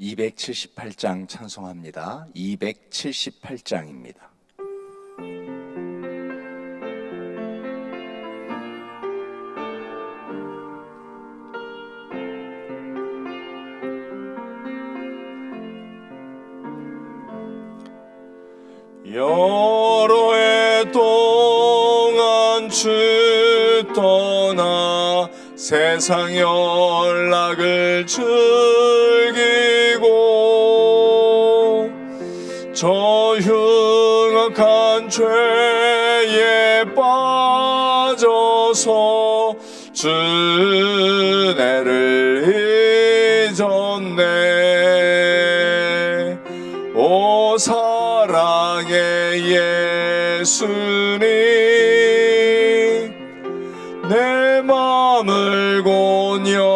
278장 찬송합니다. 278장입니다. 여러 해 동안 주 떠나 세상 연락을 즐 죄에 빠져서 주 은혜를 잊었네. 오 사랑의 예수님 내 고니옵니다.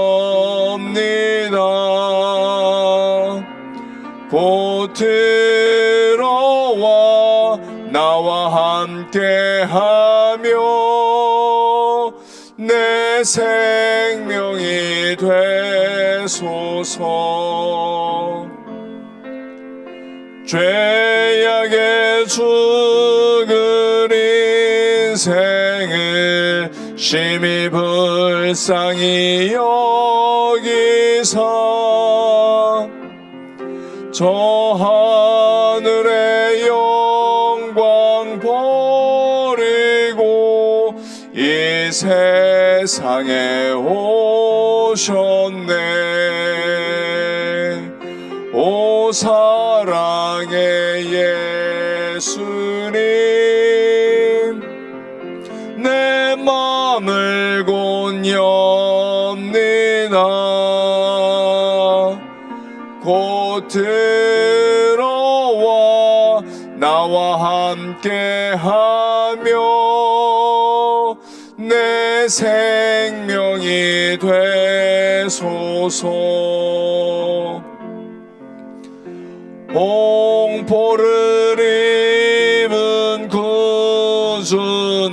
곧들 함께하며 내 생명이 되소서. 죄악에 죽은 인생을 심히 불쌍히 여기사 저 세상에 오셨네. 오 사랑의 예수님 내 맘을 고니옵니다 곧 들어와 나와 함께 하 내 생명이 되소서. 홍포를 입은 구주는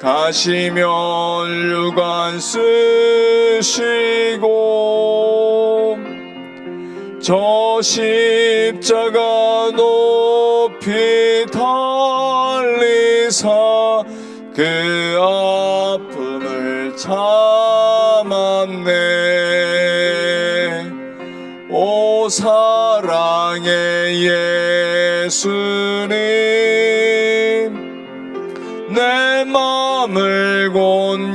가시면 유관 쓰시고 저 십자가 높이 달리사 그 아픔을 참았네. 오 사랑의 예수님 내 맘을 고니옵니다.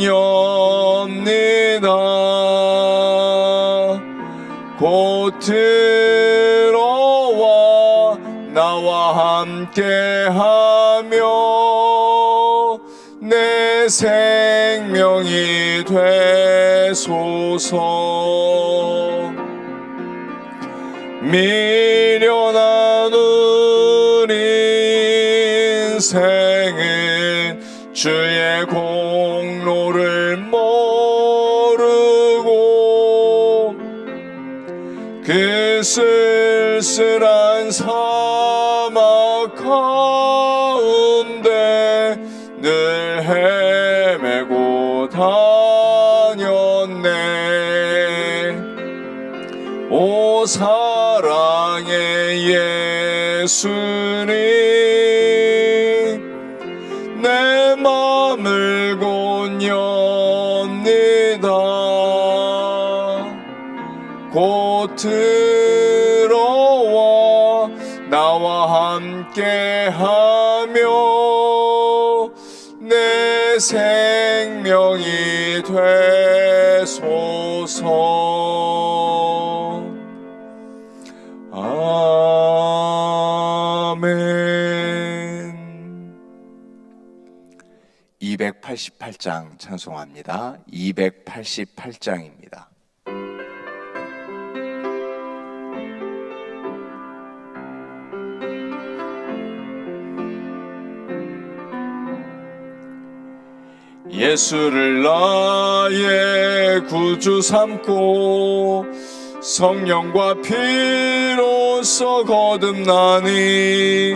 곧 들어와 나와 함께 하 내 생명이 되소서. 미련한 우리 인생은 주의 공로를 모르고 그 쓸쓸한 사막 가 사랑의 예수님 내 맘을 고니옵니다. 곧 들어와 나와 함께 하며 내 생명이 되소서 288장 찬송합니다. 288장입니다. 예수를 나의 구주 삼고 성령과 피로써 거듭나니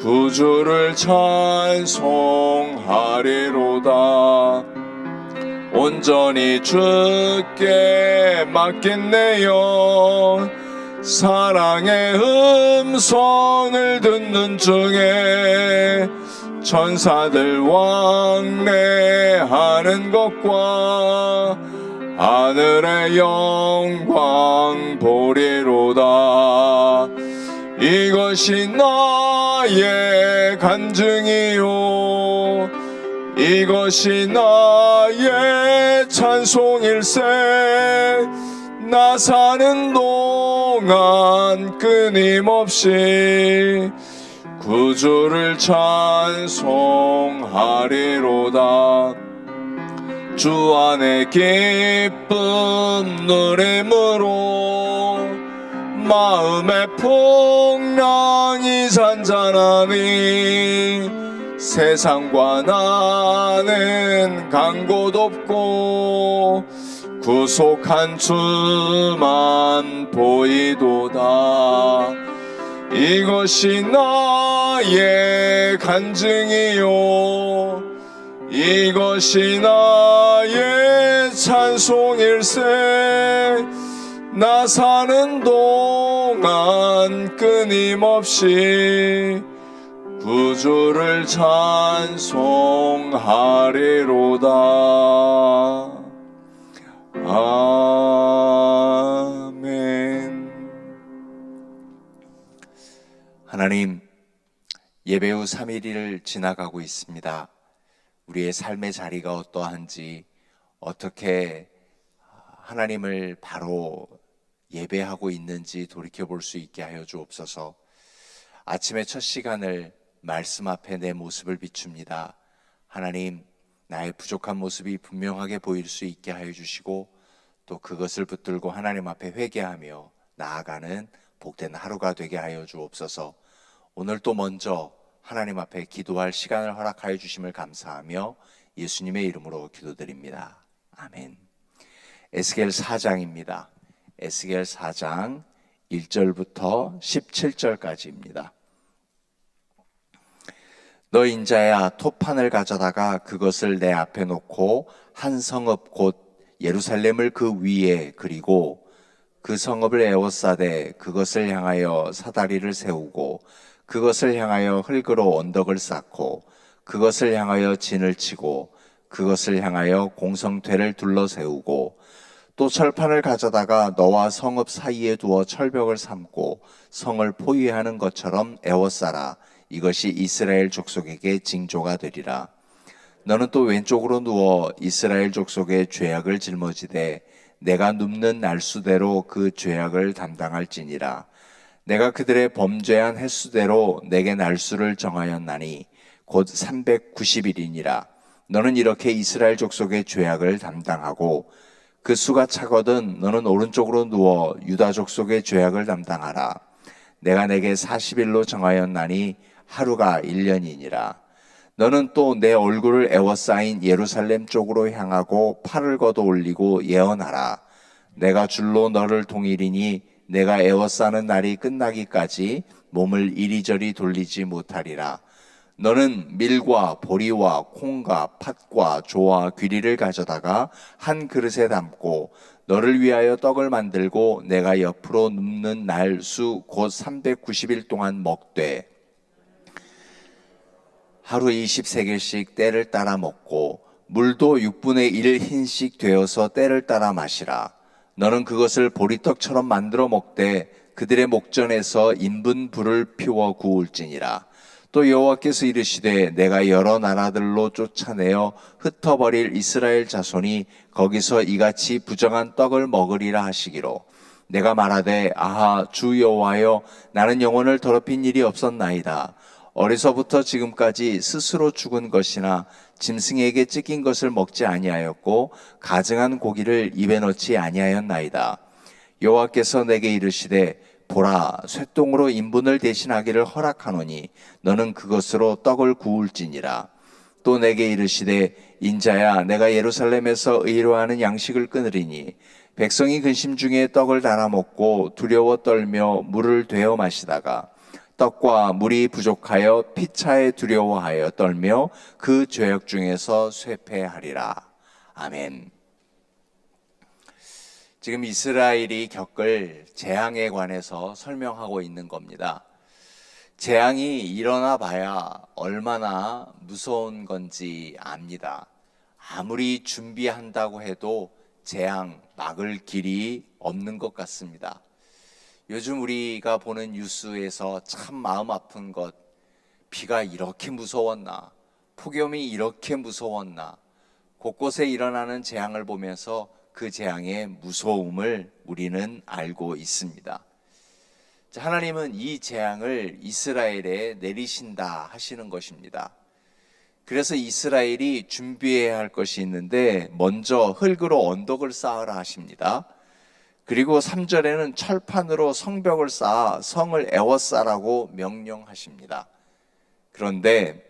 구주를 찬송하리로다. 온전히 주께 맡겠네요. 사랑의 음성을 듣는 중에 천사들 왕래하는 것과 하늘의 영광 보리로다 이것이 나의 간증이요. 이것이 나의 찬송일세. 나 사는 동안 끊임없이 구주를 찬송하리로다. 주 안에 기쁜 노래으로 마음의 풍랑이 잔잔하니 세상과 나는 간곳 없고 구속한 주만 보이도다. 이것이 나의 간증이요. 이것이 나의 찬송일세 나 사는 동안 끊임없이 구주를 찬송하리로다 아멘 하나님, 예배 후 3일을 지나가고 있습니다. 우리의 삶의 자리가 어떠한지, 어떻게 하나님을 바로 예배하고 있는지 돌이켜 볼 수 있게 하여 주옵소서. 아침의 첫 시간을 말씀 앞에 내 모습을 비춥니다. 하나님, 나의 부족한 모습이 분명하게 보일 수 있게 하여 주시고, 또 그것을 붙들고 하나님 앞에 회개하며 나아가는 복된 하루가 되게 하여 주옵소서. 오늘 또 먼저 하나님 앞에 기도할 시간을 허락하여 주심을 감사하며 예수님의 이름으로 기도드립니다. 아멘. 에스겔 4장입니다. 에스겔 4장 1절부터 17절까지입니다. 너 인자야 토판을 가져다가 그것을 내 앞에 놓고 한 성읍 곧 예루살렘을 그 위에 그리고 그 성읍을 에워싸되 그것을 향하여 사다리를 세우고 그것을 향하여 흙으로 언덕을 쌓고 그것을 향하여 진을 치고 그것을 향하여 공성퇴를 둘러 세우고 또 철판을 가져다가 너와 성읍 사이에 두어 철벽을 삼고 성을 포위하는 것처럼 에워싸라 이것이 이스라엘 족속에게 징조가 되리라 너는 또 왼쪽으로 누워 이스라엘 족속의 죄악을 짊어지되 내가 눕는 날수대로 그 죄악을 담당할지니라. 내가 그들의 범죄한 횟수대로 내게 날수를 정하였나니 곧 390일이니라. 너는 이렇게 이스라엘 족속의 죄악을 담당하고 그 수가 차거든 너는 오른쪽으로 누워 유다 족 속의 죄악을 담당하라. 내가 내게 40일로 정하였나니 하루가 1년이니라. 너는 또 내 얼굴을 에워싸인 예루살렘 쪽으로 향하고 팔을 걷어 올리고 예언하라. 내가 줄로 너를 동일이니 내가 에워싸는 날이 끝나기까지 몸을 이리저리 돌리지 못하리라. 너는 밀과 보리와 콩과 팥과 조와 귀리를 가져다가 한 그릇에 담고 너를 위하여 떡을 만들고 내가 옆으로 눕는 날 수 곧 390일 동안 먹되 하루 20세겔씩 때를 따라 먹고 물도 6분의 1 흰씩 되어서 때를 따라 마시라. 너는 그것을 보리떡처럼 만들어 먹되 그들의 목전에서 인분 불을 피워 구울지니라. 또 여호와께서 이르시되 내가 여러 나라들로 쫓아내어 흩어버릴 이스라엘 자손이 거기서 이같이 부정한 떡을 먹으리라 하시기로 내가 말하되 아하 주 여호와여 나는 영혼을 더럽힌 일이 없었나이다. 어려서부터 지금까지 스스로 죽은 것이나 짐승에게 찢긴 것을 먹지 아니하였고 가증한 고기를 입에 넣지 아니하였나이다. 여호와께서 내게 이르시되 보라 쇠똥으로 인분을 대신하기를 허락하노니 너는 그것으로 떡을 구울지니라 또 내게 이르시되 인자야 내가 예루살렘에서 의로하는 양식을 끊으리니 백성이 근심 중에 떡을 달아 먹고 두려워 떨며 물을 되어 마시다가 떡과 물이 부족하여 피차에 두려워하여 떨며 그 죄악 중에서 쇠폐하리라 아멘. 지금 이스라엘이 겪을 재앙에 관해서 설명하고 있는 겁니다. 재앙이 일어나 봐야 얼마나 무서운 건지 압니다. 아무리 준비한다고 해도 재앙 막을 길이 없는 것 같습니다. 요즘 우리가 보는 뉴스에서 참 마음 아픈 것, 비가 이렇게 무서웠나, 폭염이 이렇게 무서웠나, 곳곳에 일어나는 재앙을 보면서 그 재앙의 무서움을 우리는 알고 있습니다. 자, 하나님은 이 재앙을 이스라엘에 내리신다 하시는 것입니다. 그래서 이스라엘이 준비해야 할 것이 있는데 먼저 흙으로 언덕을 쌓으라 하십니다. 그리고 3절에는 철판으로 성벽을 쌓아 성을 에워싸라고 명령하십니다. 그런데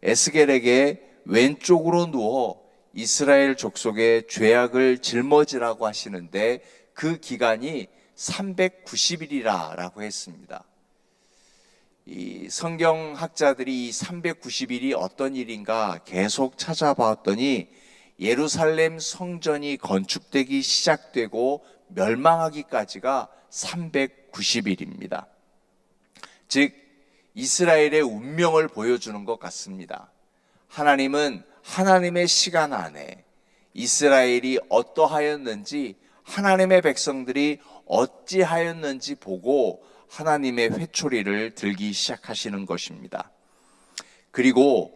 에스겔에게 왼쪽으로 누워 이스라엘 족속의 죄악을 짊어지라고 하시는데 그 기간이 390일이라라고 했습니다. 이 성경학자들이 이 390일이 어떤 일인가 계속 찾아봤더니 예루살렘 성전이 건축되기 시작되고 멸망하기까지가 390일입니다. 즉 이스라엘의 운명을 보여주는 것 같습니다. 하나님은 하나님의 시간 안에 이스라엘이 어떠하였는지 하나님의 백성들이 어찌하였는지 보고 하나님의 회초리를 들기 시작하시는 것입니다. 그리고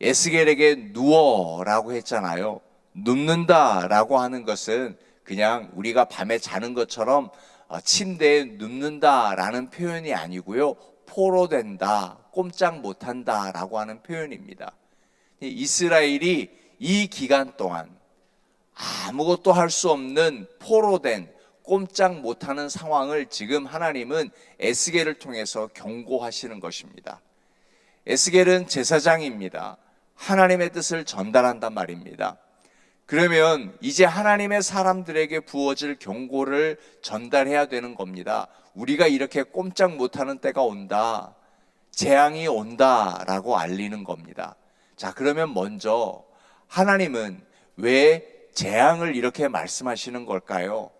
에스겔에게 누워라고 했잖아요. 눕는다라고 하는 것은 그냥 우리가 밤에 자는 것처럼 어, 침대에 눕는다라는 표현이 아니고요. 포로된다, 꼼짝 못한다라고 하는 표현입니다. 이스라엘이 이 기간 동안 아무것도 할 수 없는 포로 된 꼼짝 못하는 상황을 지금 하나님은 에스겔을 통해서 경고하시는 것입니다. 에스겔은 제사장입니다. 하나님의 뜻을 전달한단 말입니다. 그러면 이제 하나님의 사람들에게 부어질 경고를 전달해야 되는 겁니다. 우리가 이렇게 꼼짝 못하는 때가 온다. 재앙이 온다라고 알리는 겁니다. 자, 그러면 먼저 하나님은 왜 재앙을 이렇게 말씀하시는 걸까요?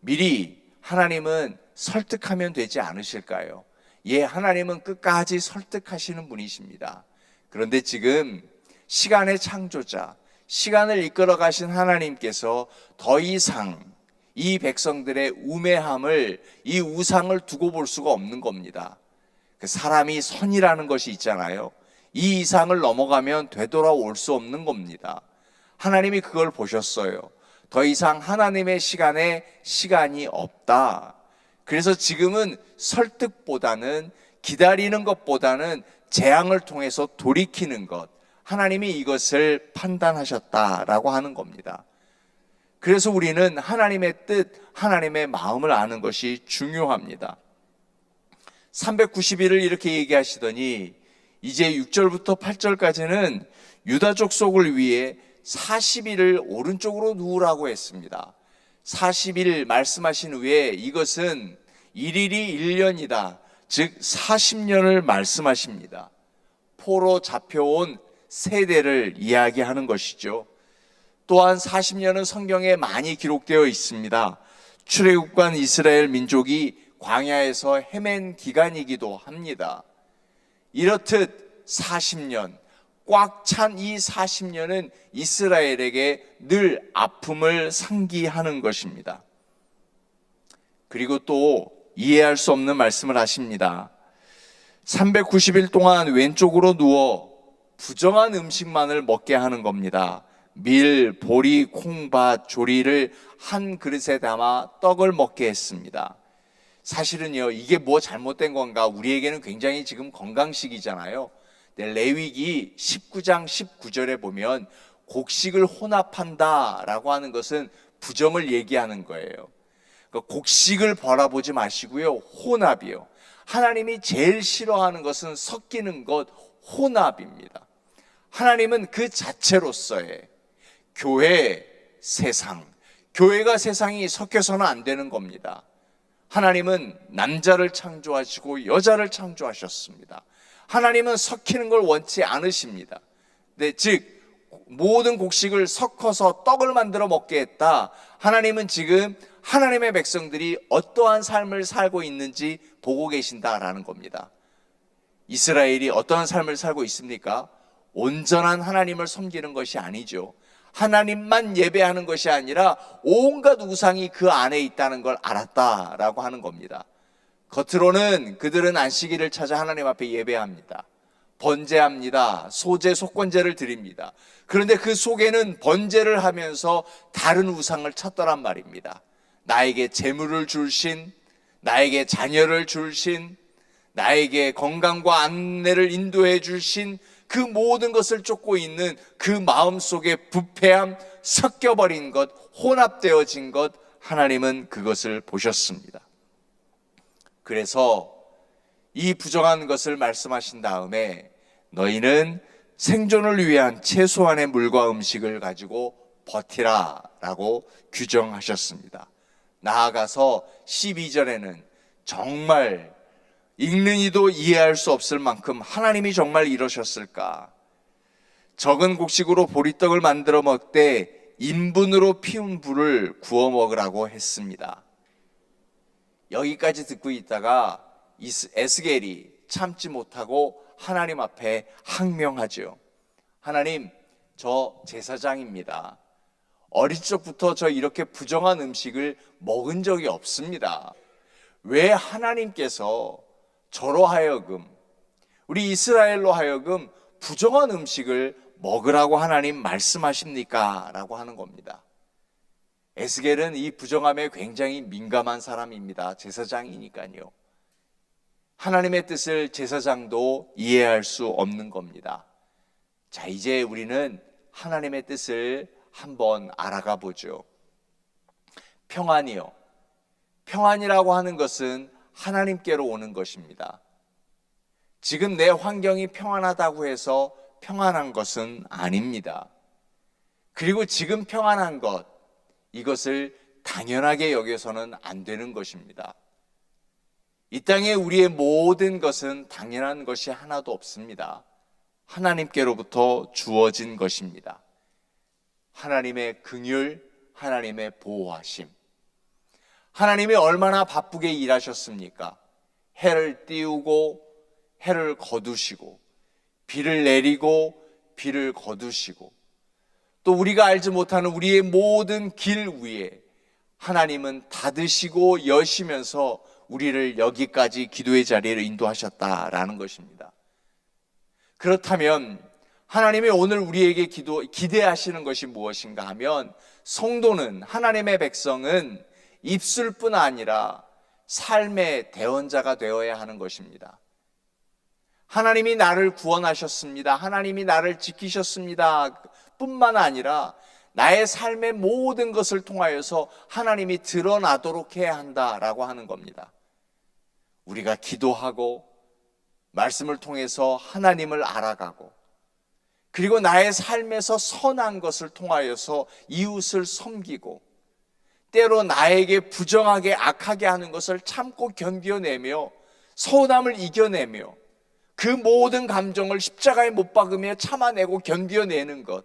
미리 하나님은 설득하면 되지 않으실까요? 예, 하나님은 끝까지 설득하시는 분이십니다. 그런데 지금 시간의 창조자, 시간을 이끌어 가신 하나님께서 더 이상 이 백성들의 우매함을, 이 우상을 두고 볼 수가 없는 겁니다. 그 사람이 선이라는 것이 있잖아요. 이 이상을 넘어가면 되돌아올 수 없는 겁니다. 하나님이 그걸 보셨어요. 더 이상 하나님의 시간에 시간이 없다. 그래서 지금은 설득보다는 기다리는 것보다는 재앙을 통해서 돌이키는 것. 하나님이 이것을 판단하셨다라고 하는 겁니다. 그래서 우리는 하나님의 뜻, 하나님의 마음을 아는 것이 중요합니다. 390일을 이렇게 얘기하시더니 이제 6절부터 8절까지는 유다 족 속을 위해 40일을 오른쪽으로 누우라고 했습니다. 40일 말씀하신 후에 이것은 일일이 1년이다. 즉 40년을 말씀하십니다. 포로 잡혀온 세대를 이야기하는 것이죠. 또한 40년은 성경에 많이 기록되어 있습니다. 출애굽관 이스라엘 민족이 광야에서 헤맨 기간이기도 합니다. 이렇듯 40년, 꽉 찬 이 40년은 이스라엘에게 늘 아픔을 상기하는 것입니다. 그리고 또 이해할 수 없는 말씀을 하십니다. 390일 동안 왼쪽으로 누워 부정한 음식만을 먹게 하는 겁니다. 밀, 보리, 콩밭, 조리를 한 그릇에 담아 떡을 먹게 했습니다. 사실은요, 이게 뭐 잘못된 건가? 우리에게는 굉장히 지금 건강식이잖아요. 네, 레위기 19장 19절에 보면 곡식을 혼합한다라고 하는 것은 부정을 얘기하는 거예요. 그러니까 곡식을 바라보지 마시고요. 혼합이요. 하나님이 제일 싫어하는 것은 섞이는 것, 혼합입니다. 하나님은 그 자체로서의 교회, 세상, 교회가 세상이 섞여서는 안 되는 겁니다. 하나님은 남자를 창조하시고 여자를 창조하셨습니다. 하나님은 섞이는 걸 원치 않으십니다. 네, 즉 모든 곡식을 섞어서 떡을 만들어 먹게 했다. 하나님은 지금 하나님의 백성들이 어떠한 삶을 살고 있는지 보고 계신다라는 겁니다. 이스라엘이 어떠한 삶을 살고 있습니까? 온전한 하나님을 섬기는 것이 아니죠. 하나님만 예배하는 것이 아니라 온갖 우상이 그 안에 있다는 걸 알았다라고 하는 겁니다. 겉으로는 그들은 안식일을 찾아 하나님 앞에 예배합니다. 번제합니다. 소제, 속건제를 드립니다. 그런데 그 속에는 번제를 하면서 다른 우상을 찾더란 말입니다. 나에게 재물을 줄 신, 나에게 자녀를 줄 신, 나에게 건강과 안내를 인도해 주신 그 모든 것을 쫓고 있는 그 마음 속에 부패함, 섞여버린 것, 혼합되어진 것, 하나님은 그것을 보셨습니다. 그래서 이 부정한 것을 말씀하신 다음에 너희는 생존을 위한 최소한의 물과 음식을 가지고 버티라 라고 규정하셨습니다. 나아가서 12절에는 정말 읽는 이도 이해할 수 없을 만큼 하나님이 정말 이러셨을까? 적은 곡식으로 보리떡을 만들어 먹되 인분으로 피운 불을 구워 먹으라고 했습니다. 여기까지 듣고 있다가 에스겔이 참지 못하고 하나님 앞에 항명하죠. 하나님, 저 제사장입니다. 어릴 적부터 저 이렇게 부정한 음식을 먹은 적이 없습니다. 왜 하나님께서 저로 하여금 우리 이스라엘로 하여금 부정한 음식을 먹으라고 하나님 말씀하십니까? 라고 하는 겁니다. 에스겔은 이 부정함에 굉장히 민감한 사람입니다. 제사장이니까요. 하나님의 뜻을 제사장도 이해할 수 없는 겁니다. 자, 이제 우리는 하나님의 뜻을 한번 알아가 보죠. 평안이요. 평안이라고 하는 것은 하나님께로 오는 것입니다. 지금 내 환경이 평안하다고 해서 평안한 것은 아닙니다. 그리고 지금 평안한 것, 이것을 당연하게 여겨서는 안 되는 것입니다. 이 땅에 우리의 모든 것은 당연한 것이 하나도 없습니다. 하나님께로부터 주어진 것입니다. 하나님의 긍휼, 하나님의 보호하심. 하나님이 얼마나 바쁘게 일하셨습니까? 해를 띄우고 해를 거두시고 비를 내리고 비를 거두시고 또 우리가 알지 못하는 우리의 모든 길 위에 하나님은 닫으시고 여시면서 우리를 여기까지 기도의 자리를 인도하셨다라는 것입니다. 그렇다면 하나님이 오늘 우리에게 기도, 기대하시는 것이 무엇인가 하면 성도는 하나님의 백성은 입술뿐 아니라 삶의 대원자가 되어야 하는 것입니다. 하나님이 나를 구원하셨습니다. 하나님이 나를 지키셨습니다. 뿐만 아니라 나의 삶의 모든 것을 통하여서 하나님이 드러나도록 해야 한다라고 하는 겁니다. 우리가 기도하고 말씀을 통해서 하나님을 알아가고 그리고 나의 삶에서 선한 것을 통하여서 이웃을 섬기고 때로 나에게 부정하게 악하게 하는 것을 참고 견뎌내며 서운함을 이겨내며 그 모든 감정을 십자가에 못 박으며 참아내고 견뎌내는 것.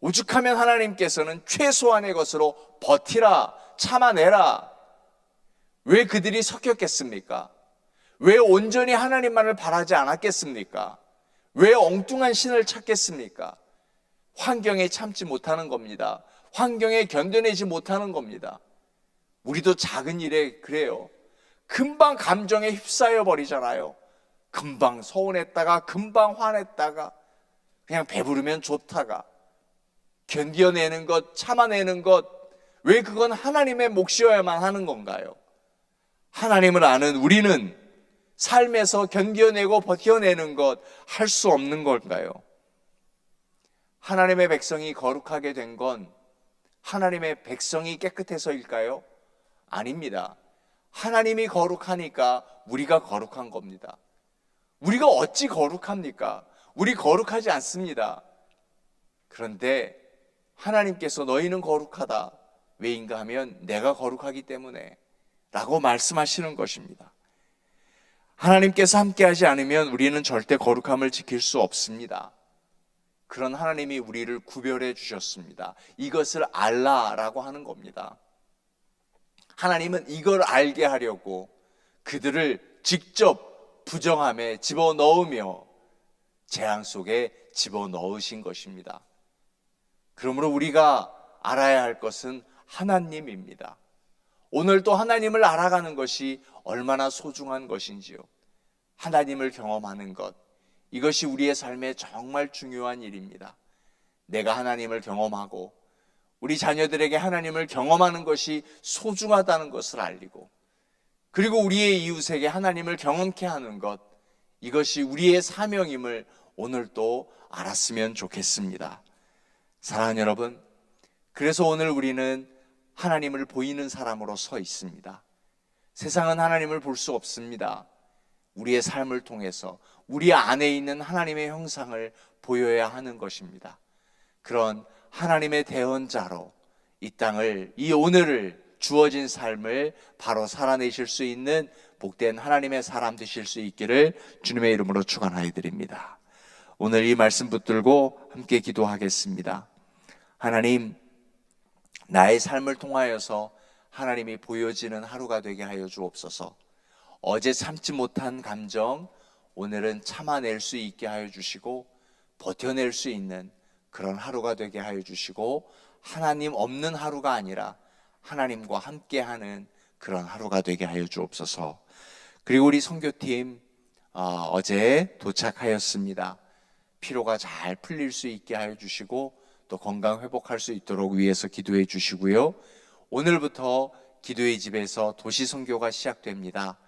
오죽하면 하나님께서는 최소한의 것으로 버티라, 참아내라. 왜 그들이 섞였겠습니까? 왜 온전히 하나님만을 바라지 않았겠습니까? 왜 엉뚱한 신을 찾겠습니까? 환경에 참지 못하는 겁니다. 환경에 견뎌내지 못하는 겁니다. 우리도 작은 일에 그래요. 금방 감정에 휩싸여 버리잖아요. 금방 서운했다가 금방 화냈다가 그냥 배부르면 좋다가 견뎌내는 것, 참아내는 것, 왜 그건 하나님의 몫이어야만 하는 건가요? 하나님을 아는 우리는 삶에서 견뎌내고 버텨내는 것 할 수 없는 걸까요? 하나님의 백성이 거룩하게 된건 하나님의 백성이 깨끗해서일까요? 아닙니다. 하나님이 거룩하니까 우리가 거룩한 겁니다. 우리가 어찌 거룩합니까? 우리 거룩하지 않습니다. 그런데 하나님께서 너희는 거룩하다. 왜인가 하면 내가 거룩하기 때문에 라고 말씀하시는 것입니다. 하나님께서 함께하지 않으면 우리는 절대 거룩함을 지킬 수 없습니다. 그런 하나님이 우리를 구별해 주셨습니다. 이것을 알라라고 하는 겁니다. 하나님은 이걸 알게 하려고 그들을 직접 부정함에 집어 넣으며 재앙 속에 집어 넣으신 것입니다. 그러므로 우리가 알아야 할 것은 하나님입니다. 오늘 또 하나님을 알아가는 것이 얼마나 소중한 것인지요. 하나님을 경험하는 것. 이것이 우리의 삶에 정말 중요한 일입니다. 내가 하나님을 경험하고 우리 자녀들에게 하나님을 경험하는 것이 소중하다는 것을 알리고 그리고 우리의 이웃에게 하나님을 경험케 하는 것 이것이 우리의 사명임을 오늘 또 알았으면 좋겠습니다. 사랑하는 여러분, 그래서 오늘 우리는 하나님을 보이는 사람으로 서 있습니다. 세상은 하나님을 볼 수 없습니다. 우리의 삶을 통해서 우리 안에 있는 하나님의 형상을 보여야 하는 것입니다. 그런 하나님의 대언자로 이 땅을, 이 오늘을 주어진 삶을 바로 살아내실 수 있는 복된 하나님의 사람 되실 수 있기를 주님의 이름으로 축원하여 드립니다. 오늘 이 말씀 붙들고 함께 기도하겠습니다. 하나님, 나의 삶을 통하여서 하나님이 보여지는 하루가 되게 하여 주옵소서. 어제 참지 못한 감정, 오늘은 참아낼 수 있게 하여 주시고, 버텨낼 수 있는 그런 하루가 되게 하여 주시고, 하나님 없는 하루가 아니라 하나님과 함께하는 그런 하루가 되게 하여 주옵소서. 그리고 우리 선교팀 어, 어제 도착하였습니다. 피로가 잘 풀릴 수 있게 하여 주시고 또 건강 회복할 수 있도록 위해서 기도해 주시고요. 오늘부터 기도의 집에서 도시 선교가 시작됩니다.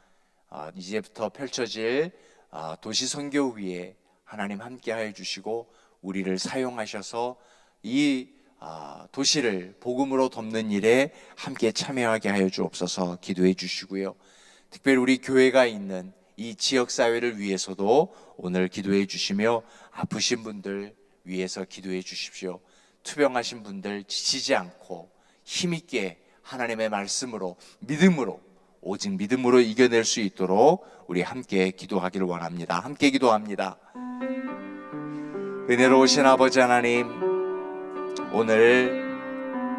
아, 이제부터 펼쳐질 아, 도시 선교 위에 하나님 함께하여 주시고 우리를 사용하셔서 이 아, 도시를 복음으로 덮는 일에 함께 참여하게 하여 주옵소서 기도해 주시고요. 특별히 우리 교회가 있는 이 지역 사회를 위해서도 오늘 기도해 주시며 아프신 분들 위해서 기도해 주십시오. 투병하신 분들 지치지 않고 힘 있게 하나님의 말씀으로 믿음으로 오직 믿음으로 이겨낼 수 있도록 우리 함께 기도하기를 원합니다. 함께 기도합니다. 은혜로우신 아버지 하나님, 오늘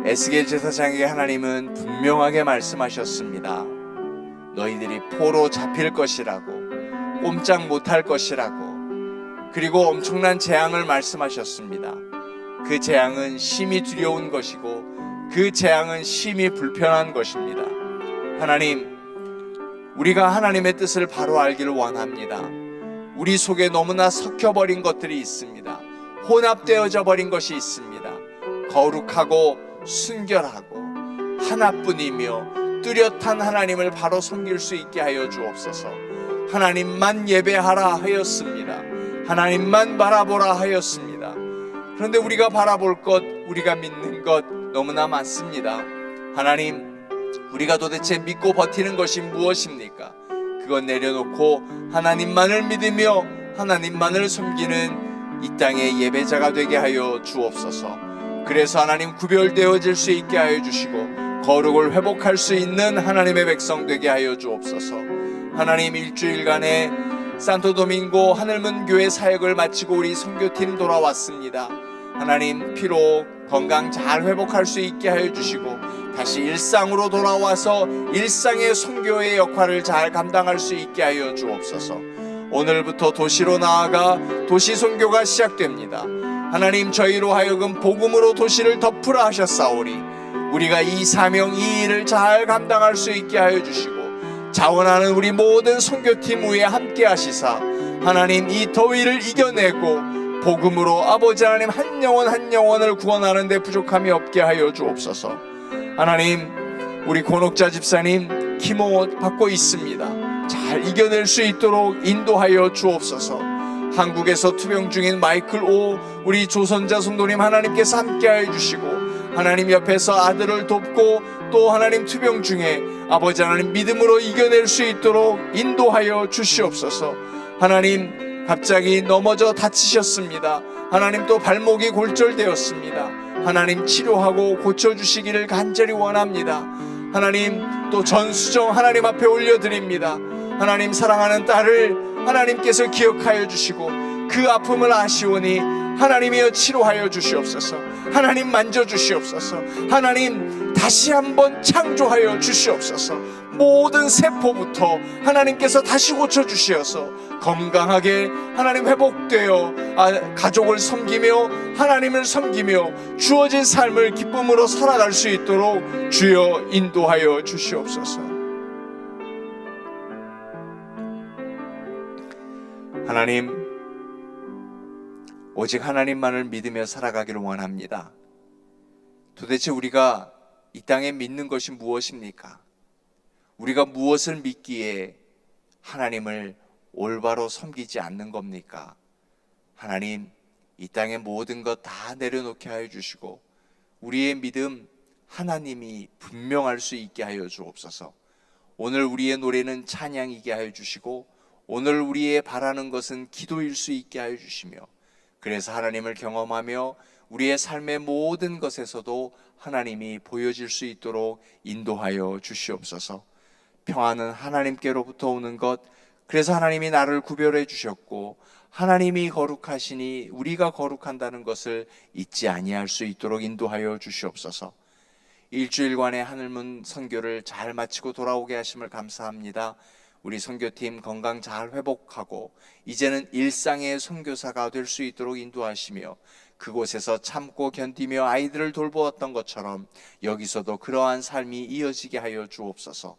에스겔 제사장에게 하나님은 분명하게 말씀하셨습니다. 너희들이 포로 잡힐 것이라고, 꼼짝 못할 것이라고, 그리고 엄청난 재앙을 말씀하셨습니다. 그 재앙은 심히 두려운 것이고, 그 재앙은 심히 불편한 것입니다. 하나님, 우리가 하나님의 뜻을 바로 알기를 원합니다. 우리 속에 너무나 섞여버린 것들이 있습니다. 혼합되어져 버린 것이 있습니다. 거룩하고 순결하고 하나뿐이며 뚜렷한 하나님을 바로 섬길 수 있게 하여 주옵소서. 하나님만 예배하라 하였습니다. 하나님만 바라보라 하였습니다. 그런데 우리가 바라볼 것, 우리가 믿는 것 너무나 많습니다. 하나님, 우리가 도대체 믿고 버티는 것이 무엇입니까? 그건 내려놓고 하나님만을 믿으며 하나님만을 섬기는 이 땅의 예배자가 되게 하여 주옵소서. 그래서 하나님 구별되어질 수 있게 하여 주시고 거룩을 회복할 수 있는 하나님의 백성 되게 하여 주옵소서. 하나님 일주일간의 산토도밍고 하늘문 교회 사역을 마치고 우리 선교팀 돌아왔습니다. 하나님 피로 건강 잘 회복할 수 있게 하여 주시고 다시 일상으로 돌아와서 일상의 선교의 역할을 잘 감당할 수 있게 하여 주옵소서. 오늘부터 도시로 나아가 도시 선교가 시작됩니다. 하나님 저희로 하여금 복음으로 도시를 덮으라 하셨사오리. 우리가 이 사명 이 일을 잘 감당할 수 있게 하여 주시고 자원하는 우리 모든 선교팀 위에 함께 하시사 하나님 이 더위를 이겨내고 복음으로 아버지 하나님 한 영혼 한 영혼을 구원하는 데 부족함이 없게 하여 주옵소서. 하나님 우리 권옥자 집사님 기모 받고 있습니다. 잘 이겨낼 수 있도록 인도하여 주옵소서. 한국에서 투병 중인 마이클 오 우리 조선자 성도님 하나님께서 함께하여 주시고 하나님 옆에서 아들을 돕고 또 하나님 투병 중에 아버지 하나님 믿음으로 이겨낼 수 있도록 인도하여 주시옵소서. 하나님 갑자기 넘어져 다치셨습니다. 하나님 또 발목이 골절되었습니다. 하나님 치료하고 고쳐 주시기를 간절히 원합니다. 하나님 또 전수정 하나님 앞에 올려드립니다. 하나님 사랑하는 딸을 하나님께서 기억하여 주시고 그 아픔을 아시오니 하나님이여 치료하여 주시옵소서. 하나님 만져 주시옵소서. 하나님 다시 한번 창조하여 주시옵소서. 모든 세포부터 하나님께서 다시 고쳐 주시어서 건강하게 하나님 회복되어 아, 가족을 섬기며 하나님을 섬기며 주어진 삶을 기쁨으로 살아갈 수 있도록 주여 인도하여 주시옵소서. 하나님 오직 하나님만을 믿으며 살아가기를 원합니다. 도대체 우리가 이 땅에 믿는 것이 무엇입니까? 우리가 무엇을 믿기에 하나님을 올바로 섬기지 않는 겁니까? 하나님, 이 땅의 모든 것 다 내려놓게 하여 주시고, 우리의 믿음 하나님이 분명할 수 있게 하여 주옵소서. 오늘 우리의 노래는 찬양이게 하여 주시고, 오늘 우리의 바라는 것은 기도일 수 있게 하여 주시며, 그래서 하나님을 경험하며 우리의 삶의 모든 것에서도 하나님이 보여질 수 있도록 인도하여 주시옵소서. 평안은 하나님께로부터 오는 것, 그래서 하나님이 나를 구별해 주셨고 하나님이 거룩하시니 우리가 거룩한다는 것을 잊지 아니할 수 있도록 인도하여 주시옵소서. 일주일간의 하늘문 선교를 잘 마치고 돌아오게 하심을 감사합니다. 우리 선교팀 건강 잘 회복하고 이제는 일상의 선교사가 될 수 있도록 인도하시며 그곳에서 참고 견디며 아이들을 돌보았던 것처럼 여기서도 그러한 삶이 이어지게 하여 주옵소서.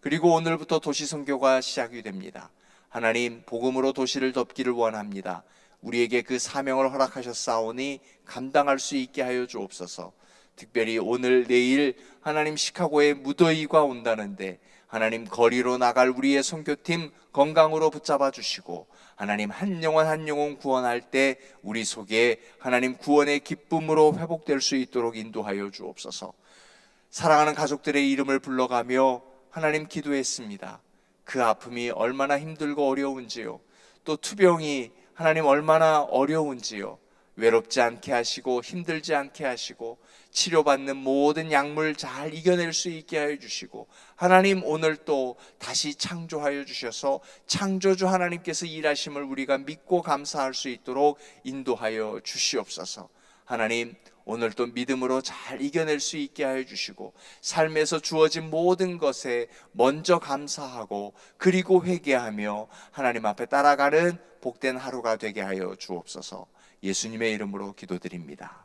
그리고 오늘부터 도시 선교가 시작이 됩니다. 하나님 복음으로 도시를 덮기를 원합니다. 우리에게 그 사명을 허락하셨사오니 감당할 수 있게 하여 주옵소서. 특별히 오늘 내일 하나님 시카고에 무더위가 온다는데 하나님 거리로 나갈 우리의 선교팀 건강으로 붙잡아 주시고 하나님 한 영혼 한 영혼 구원할 때 우리 속에 하나님 구원의 기쁨으로 회복될 수 있도록 인도하여 주옵소서. 사랑하는 가족들의 이름을 불러가며 하나님 기도했습니다. 그 아픔이 얼마나 힘들고 어려운지요. 또 투병이 하나님 얼마나 어려운지요. 외롭지 않게 하시고 힘들지 않게 하시고 치료받는 모든 약물 잘 이겨낼 수 있게 하여 주시고 하나님 오늘 또 다시 창조하여 주셔서 창조주 하나님께서 일하심을 우리가 믿고 감사할 수 있도록 인도하여 주시옵소서. 하나님 오늘 또 믿음으로 잘 이겨낼 수 있게 하여 주시고 삶에서 주어진 모든 것에 먼저 감사하고 그리고 회개하며 하나님 앞에 따라가는 복된 하루가 되게 하여 주옵소서. 예수님의 이름으로 기도드립니다.